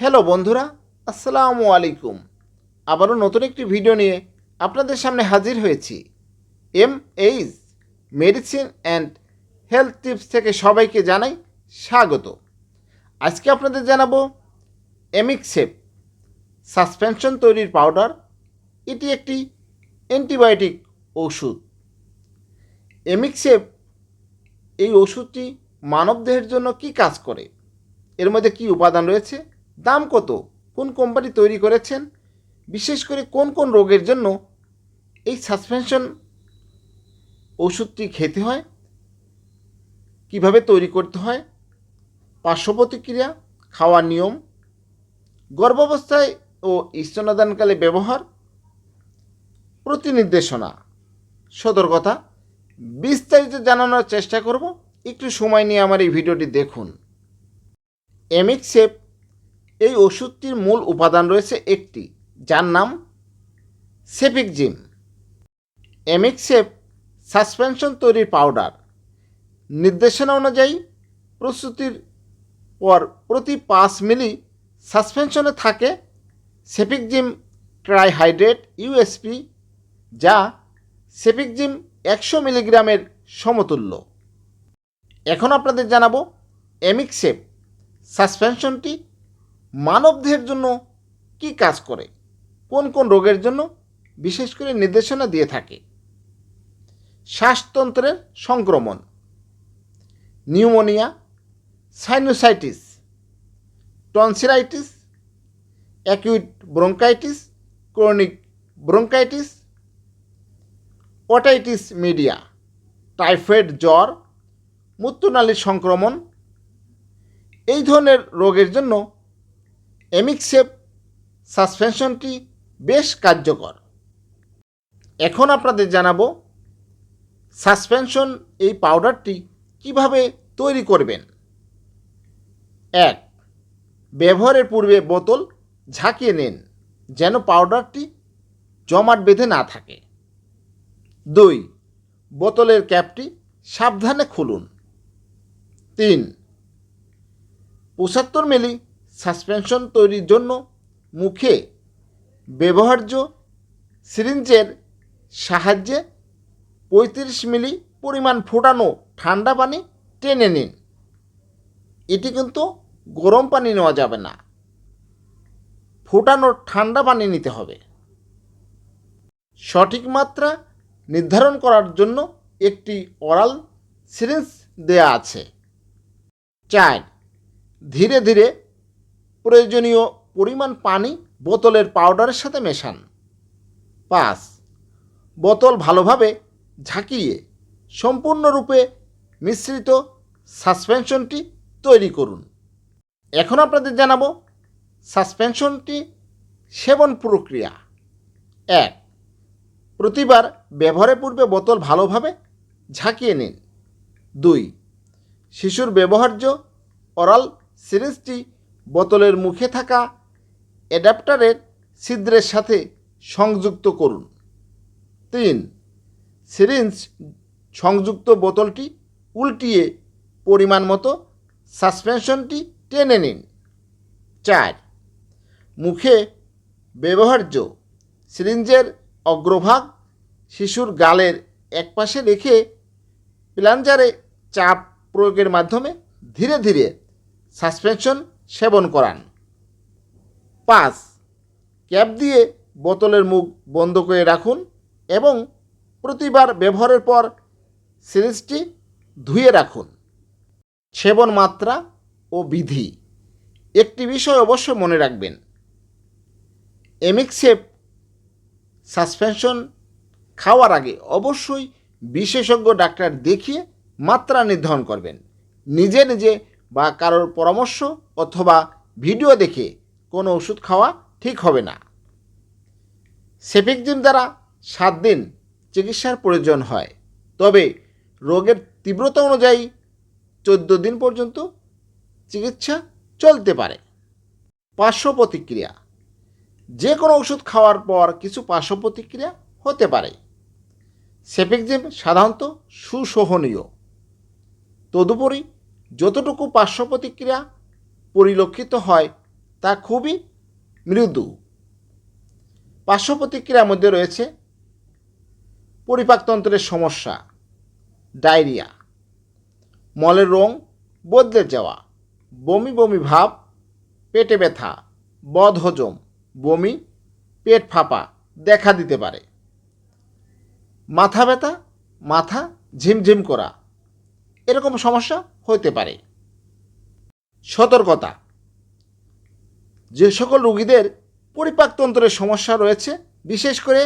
Hello বন্ধুরা, আসসালামু আলাইকুম। আবারও নতুন একটি ভিডিও নিয়ে আপনাদের সামনে হাজির হয়েছি। M H medicine and health tips থেকে সবাইকে জানাই স্বাগত। আজকে আপনাদের জানাব এমিকসেপ সাসপেনশন তৈরির পাউডার এটি একটি অ্যান্টিবায়োটিক ওষুধ। এমিকসেপ এই ওষুধটি মানবদেহের জন্য কি কাজ করে? এর মধ্যে কি উপাদান রয়েছে? দাম কত? কোন কোম্পানি তৈরি করেছেন? বিশেষ করে কোন কোন রোগের জন্য এই সাসপেনশন ওষুধটি খেতে হয়? কীভাবে তৈরি করতে হয়? পার্শ্ব প্রতিক্রিয়া, খাওয়ার নিয়ম, গর্ভাবস্থায় ও স্তনদানকালে ব্যবহার, প্রতিনির্দেশনা, সতর্কতা বিস্তারিত জানানোর চেষ্টা করব। একটু সময় নিয়ে আমার এই ভিডিওটি দেখুন। এমিকসেপ এই ওষুধটির মূল উপাদান রয়েছে একটি, যার নাম সেপিকজিম এমিকসেপ সাসপেনশন তৈরির পাউডার। নির্দেশনা অনুযায়ী প্রস্তুতির পর প্রতি পাঁচ মিলি সাসপেনশনে থাকে সেপিকজিম ট্রাইহাইড্রেট ইউএসপি, যা সেপিকজিম একশো মিলিগ্রামের সমতুল্য। এখন আপনাদের জানাব এমিকসেপ সাসপেনশনটি মানবদেহের জন্য কি কাজ করে? কোন কোন রোগের জন্য? বিশেষ করে নির্দেশনা দিয়ে থাকে। শ্বাসতন্ত্রের সংক্রমণ, pneumonia, sinusitis, tonsillitis, acute bronchitis, chronic bronchitis otitis media, typhoid জ্বর, মূত্রনালীর সংক্রমণ, এই ধরনের রোগের জন্য এমিকসেপ সাসপেনশনটি বেশ কার্যকর। এখন আপনাদের জানাব সাসপেনশন এই পাউডারটি কীভাবে তৈরি করবেন। এক, ব্যবহারের পূর্বে বোতল ঝাঁকিয়ে নিন যেন পাউডারটি জমাট বেঁধে না থাকে। দুই, বোতলের ক্যাপটি সাবধানে খুলুন। তিন, পঁচাত্তর মিলি সাসপেনশন তৈরির জন্য মুখে ব্যবহার্য সিরিঞ্জের সাহায্যে পঁয়ত্রিশ মিলি পরিমাণ ফোটানো ঠান্ডা পানি টেনে নিন। এটি কিন্তু গরম পানি নেওয়া যাবে না। ফোটানো ঠান্ডা পানি নিতে হবে। সঠিক মাত্রা নির্ধারণ করার জন্য একটি অরাল সিরিঞ্জ দেয়া আছে। চার, ধীরে ধীরে প্রয়োজনীয় পরিমাণ পানি বোতলের পাউডারের সাথে মেশান। পাঁচ, বোতল ভালোভাবে ঝাঁকিয়ে সম্পূর্ণরূপে মিশ্রিত সাসপেনশনটি তৈরি করুন। এখন আপনাদের জানাব সাসপেনশনটি সেবন প্রক্রিয়া। এক, প্রতিবার ব্যবহারের পূর্বে বোতল ভালোভাবে ঝাঁকিয়ে নিন। দুই, শিশুর ব্যবহার্য অরাল সিরিজটি বোতলের মুখে থাকা অ্যাডাপ্টারের ছিদ্রের সাথে সংযুক্ত করুন। তিন, সিরিঞ্জ সংযুক্ত বোতলটি উল্টিয়ে পরিমাণ মতো সাসপেনশনটি টেনে নিন। চার, মুখে ব্যবহার্য সিরিঞ্জের অগ্রভাগ শিশুর গালের একপাশে রেখে প্লাঞ্জারে চাপ প্রয়োগের মাধ্যমে ধীরে ধীরে সাসপেনশন সেবন করান। পাঁচ, ক্যাপ দিয়ে বোতলের মুখ বন্ধ করে রাখুন এবং প্রতিবার ব্যবহারের পর সিরিজটি ধুয়ে রাখুন। সেবন মাত্রা ও বিধি, একটি বিষয় অবশ্যই মনে রাখবেন। এমিকসেপ সাসপেনশন খাওয়ার আগে অবশ্যই বিশেষজ্ঞ ডাক্তার দেখিয়ে মাত্রা নির্ধারণ করবেন। নিজে নিজে বা কারোর পরামর্শ অথবা ভিডিও দেখে কোনো ওষুধ খাওয়া ঠিক হবে না। সেফিকজিম দ্বারা সাত দিন চিকিৎসার প্রয়োজন হয়। তবে রোগের তীব্রতা অনুযায়ী চোদ্দ দিন পর্যন্ত চিকিৎসা চলতে পারে। পার্শ্ব প্রতিক্রিয়া। যে কোনো ওষুধ খাওয়ার পর কিছু পার্শ্ব প্রতিক্রিয়া হতে পারে। সেফিকজিম সাধারণত সুসহনীয়। তদুপরি যতটুকু পার্শ্ব প্রতিক্রিয়া পরিলক্ষিত হয়, তা খুবই মৃদু। পার্শ্ব প্রতিক্রিয়ার মধ্যে রয়েছে পরিপাকতন্ত্রের সমস্যা, ডায়রিয়া, মলের রং বদলে যাওয়া, বমি বমি ভাব, পেটে ব্যথা, বদহজম, বমি, পেট ফাঁপা দেখা দিতে পারে। মাথা ব্যথা, মাথা ঝিমঝিম করা, এরকম সমস্যা হতে পারে। সতর্কতা। যে সকল রোগীদের পরিপাকতন্ত্রের সমস্যা রয়েছে, বিশেষ করে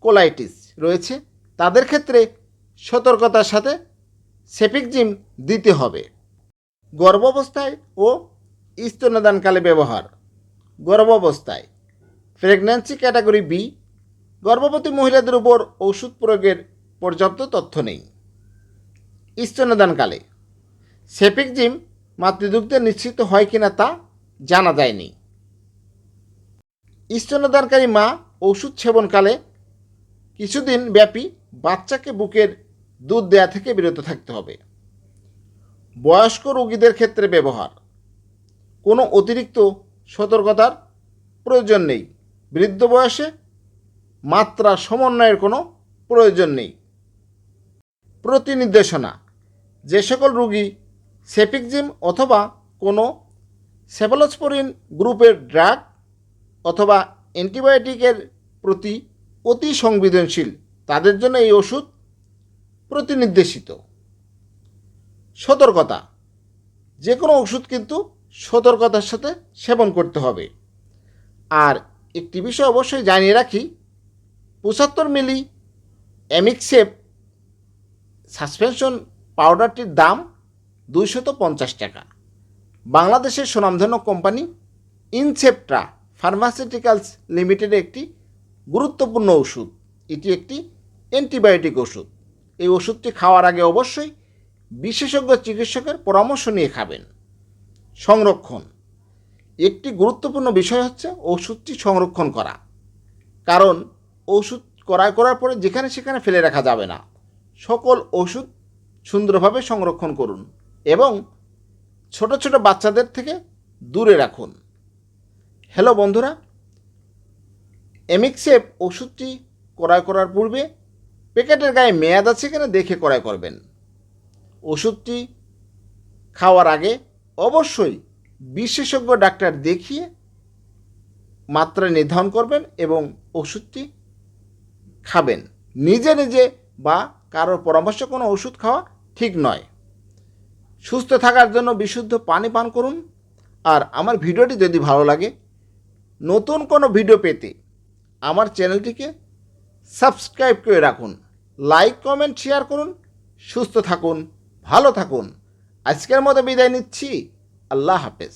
কোলাইটিস রয়েছে, তাদের ক্ষেত্রে সতর্কতার সাথে সেপিক জিম দিতে হবে। গর্ভাবস্থায় ও স্তন্যদানকালে ব্যবহার। গর্ভাবস্থায় প্রেগন্যান্সি ক্যাটাগরি বি, গর্ভবতী মহিলাদের উপর ওষুধ প্রয়োগের পর্যাপ্ত তথ্য নেই। স্তন্যদানকালে সেপিক জিম মাতৃদুগ্ধে নিশ্চিত হয় কিনা তা জানা যায়নি। স্তন্যদানকারী মা ওষুধ সেবনকালে কিছুদিন ব্যাপী বাচ্চাকে বুকের দুধ দেয়া থেকে বিরত থাকতে হবে। বয়স্ক রোগীদের ক্ষেত্রে ব্যবহার। কোনো অতিরিক্ত সতর্কতার প্রয়োজন নেই। বৃদ্ধ বয়সে মাত্রা সমন্বয়ের কোনো প্রয়োজন নেই। প্রতিনির্দেশনা। যে সকল রোগী সেপিকজিম অথবা কোনো সেফালোস্পোরিন গ্রুপের ড্রাগ অথবা অ্যান্টিবায়োটিকের প্রতি অতি সংবেদনশীল। তাদের জন্য এই ওষুধ প্রতিনির্দেশিত। সতর্কতা। যে কোনো ওষুধ কিন্তু সতর্কতার সাথে সেবন করতে হবে। আর একটি বিষয় অবশ্যই জানিয়ে রাখি, পঁচাত্তর মিলি অ্যামিক্সেপ সাসপেনশন পাউডারটির দাম দুইশত পঞ্চাশ টাকা। বাংলাদেশের সুনামধন্য কোম্পানি ইনসেপ্ট্রা ফার্মাসিউটিক্যালস লিমিটেডের একটি গুরুত্বপূর্ণ ওষুধ। এটি একটি অ্যান্টিবায়োটিক ওষুধ। এই ওষুধটি খাওয়ার আগে অবশ্যই বিশেষজ্ঞ চিকিৎসকের পরামর্শ নিয়ে খাবেন। সংরক্ষণ। একটি গুরুত্বপূর্ণ বিষয় হচ্ছে ওষুধটি সংরক্ষণ করা। কারণ ওষুধ ক্রয় করার পরে যেখানে সেখানে ফেলে রাখা যাবে না। সকল ওষুধ সুন্দরভাবে সংরক্ষণ করুন। এবং ছোট ছোট বাচ্চাদের থেকে দূরে রাখুন। হ্যালো বন্ধুরা এমিক্সেপ ওষুধটি ক্রয় করার পূর্বে প্যাকেটের গায়ে মেয়াদ আছে কিনা দেখে ক্রয় করবেন। ওষুধটি খাওয়ার আগে অবশ্যই বিশেষজ্ঞ ডাক্তার দেখিয়ে মাত্রা নির্ধারণ করবেন এবং ওষুধটি খাবেন। নিজে নিজে বা কারোর পরামর্শ কোনো ওষুধ খাওয়া ঠিক নয়। সুস্থ থাকার জন্য বিশুদ্ধ পানি পান করুন। আর আমার ভিডিওটি যদি ভালো লাগে, নতুন কোনো ভিডিও পেতে আমার চ্যানেলটিকে সাবস্ক্রাইব করে রাখুন। লাইক, কমেন্ট, শেয়ার করুন। সুস্থ থাকুন, ভালো থাকুন। আজকের মতো বিদায় নিচ্ছি। আল্লাহ হাফেজ।